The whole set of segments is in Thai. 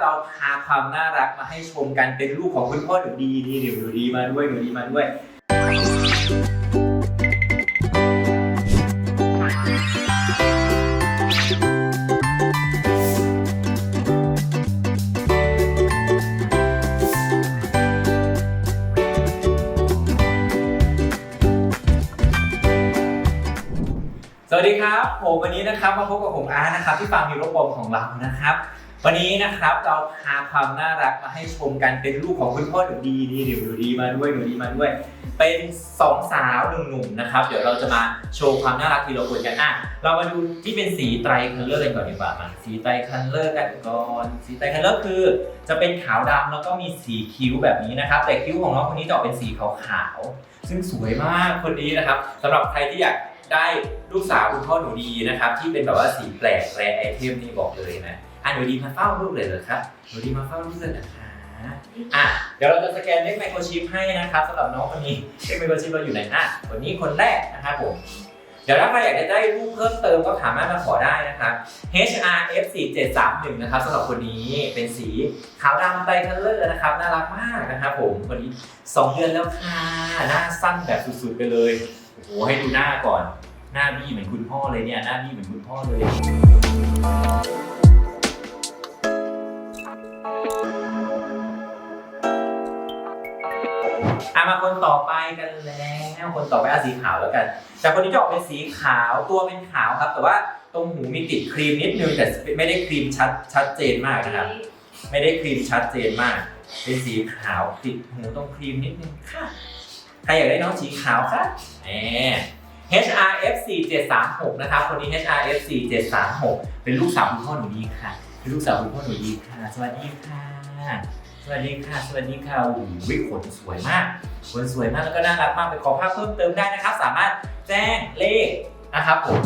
เราพาความน่ารักมาให้ชมกันเป็นลูกของคุณพ่อหนูดีนี่หนูดีมาด้วยหนูดีมาด้วย สวัสดีครับ ผมวันนี้นะครับมาพบกับผมอาร์ตนะครับที่ฟาร์มฮีโร่บอมของเรานะครับ วันนี้นะครับเราพาความน่ารักมาให้ชมกันเป็นลูกของคุณพ่อหนูดีนี่เดี๋ยวหนูดีมาด้วยหนูดีมาด้วย เป็นสองสาวหนุ่มนะครับ เดี๋ยวเราจะมาโชว์ความน่ารักทีละคนกันอะเรามาดูที่เป็นสีไตรคัลเลอร์กันก่อนดีกว่ามาสีไตรคัลเลอร์กันก่อนสีไตรคัลเลอร์คือจะเป็นขาวดำแล้วก็มีสีคิ้วแบบนี้นะครับ แต่คิ้วของน้องคนนี้จะออกเป็นสีขาวๆซึ่งสวยมากคนนี้นะครับสำหรับใครที่อยากได้ลูกสาวคุณพ่อหนูดีนะครับ ที่เป็นแบบว่าสีแปลกแรไอเทมนี่บอกเลยนะ อะหนูดีมาเฝ้าลูกเลยเหรอครับหนูดีมาเฝ้าลูกเลยนะคะอะเดี๋ยวเราจะสแกนเลขไมโครชิปให้นะครับสำหรับน้องคนนี้เลขไมโครชิปเราอยู่ไหนอะคนนี้คนแรกนะครับผมเดี๋ยวถ้าใครอยากจะได้รูปเพิ่มเติมก็สามารถมาขอได้นะครับ HRF 4731นะครับสำหรับคนนี้เป็นสีขาวดำไตรคัลเลอร์นะครับ น่ารักมากนะครับผมคนนี้สองเดือนแล้วค่ะหน้าสั้นแบบสุดๆไปเลยโอ้โหให้ดูหน้าก่อน หน้าบี้เหมือนคุณพ่อเลยเนี่ย หน้าบี้เหมือนคุณพ่อเลย อะมาคนต่อไปกันแล้วคนต่อไปเอาสีขาวแล้วกัน แต่คนนี้จะออกเป็นสีขาวตัวเป็นขาวครับ แต่ว่าตรงหูมีติดครีมนิดนึงแต่ไม่ได้ครีมชัดชัดเจนมากนะครับ ไม่ได้ครีมชัดเจนมาก เป็นสีขาวติดหูตรงครีมนิดนึงค่ะใครอยากได้น้องสีขาวคะแหม HRF 4736 นะครับคนนี้ HRF 4736 เป็นลูกสาวคุณพ่อหนูดีค่ะ ลูกสาวคุณพ่อหนูดีค่ะ สวัสดีค่ะ สวัสดีค่ะ สวัสดีค่ะโอ้โหขนสวยมากขนสวยมากแล้วก็น่ารักมากไปขอภาพเพิ่มเติมได้นะครับ สามารถแจ้งเลขนะครับผม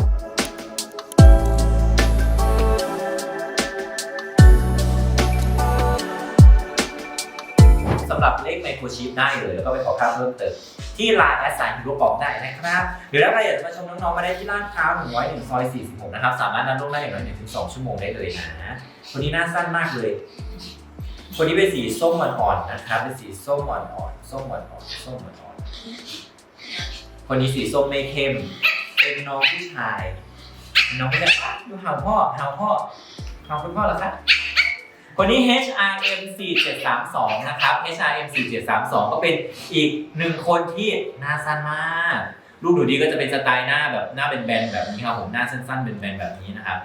สำหรับเลขไมโครชิปได้เลย แล้วก็ไปขอภาเพิ่มเติมที่ไลน์แอดไซน์ฮีโร่ปอมได้นะครับหรือถ้าใครอยากจะมาชมน้องๆมาได้ที่ลาดพร้าว101ซอย46นะครับสามารถนัดล่วงหน้อย่างน้อย1-2ชั่วโมงได้เลยนะคนนี้หน้าสั้นมากเลยคนนี้เป็นสีส้มอ่อนๆนะครับ เป็นสีส้มอ่อนๆส้มอ่อนๆส้มอ่อนๆคนนี้สีส้มไม่เข้ม เป็นน้องผู้ชาย น้องผู้ชายดูเห่าพ่อห่าพ่อห่าคุณพ่อเหรอครับ คนนี้ HRM 4732 นะครับ HRM 4732 ก็เป็นอีกหนึ่งคนที่หน้าสั้นมากลูปหนูดีก็จะเป็นสไตล์หน้าแบบหน้าเป็นแบนแบบนี้ครับผม หน้าสั้นๆเป็นแบนแบบนี้นะครับ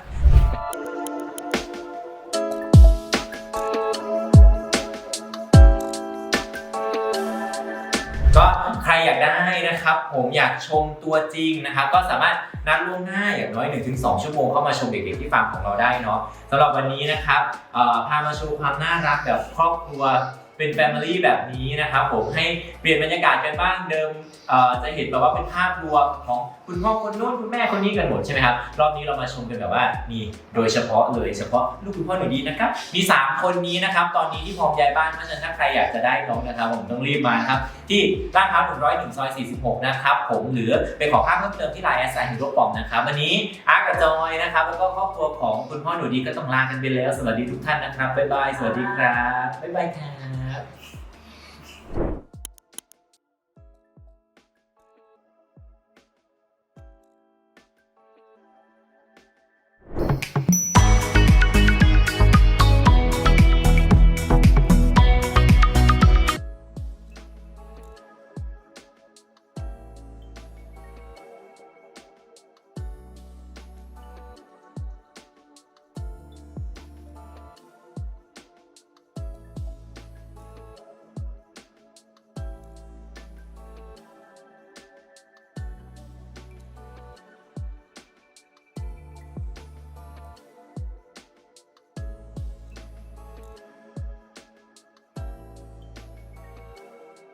อยากได้นะครับ ผมอยากชมตัวจริงนะครับก็สามารถนัดล่วงหน้าอย่างน้อย 1-2 ชั่วโมงเข้ามาชมเด็กๆที่ฟาร์มของเราได้เนาะสำหรับวันนี้นะครับพามาชมความน่ารักแบบครอบครัว เป็นแฟมิลี่แบบนี้นะครับผมให้เปลี่ยนบรรยากาศกันบ้างเดิมจะเห็นแบบว่าเป็นภาพรวมของคุณพ่อคนนู้นคุณแม่คนนี้กันหมดใช่ไหมครับรอบนี้เรามาชมกันแบบว่านี่โดยเฉพาะเลยเฉพาะลูกคุณพ่อหนูดีนะครับมี 3 คนนี้นะครับตอนนี้ที่พร้อมย้ายบ้านเพราะฉะนั้นถ้าใครอยากจะได้น้องนะครับผมต้องรีบมาครับที่ลาดพร้าว101ซอย46นะครับผมหรือไปขอภาพเพิ่มเติมที่ไลน์แอสไซน์ฮีโร่ปอมนะครับวันนี้อาร์กับจอยนะครับแล้วก็ครอบครัวของคุณพ่อหนูดีก็ต้องลากันไปแล้ว สวัสดีทุกท่านนะครับบ๊ายบายสวัสดีครับบ๊ายบายครับ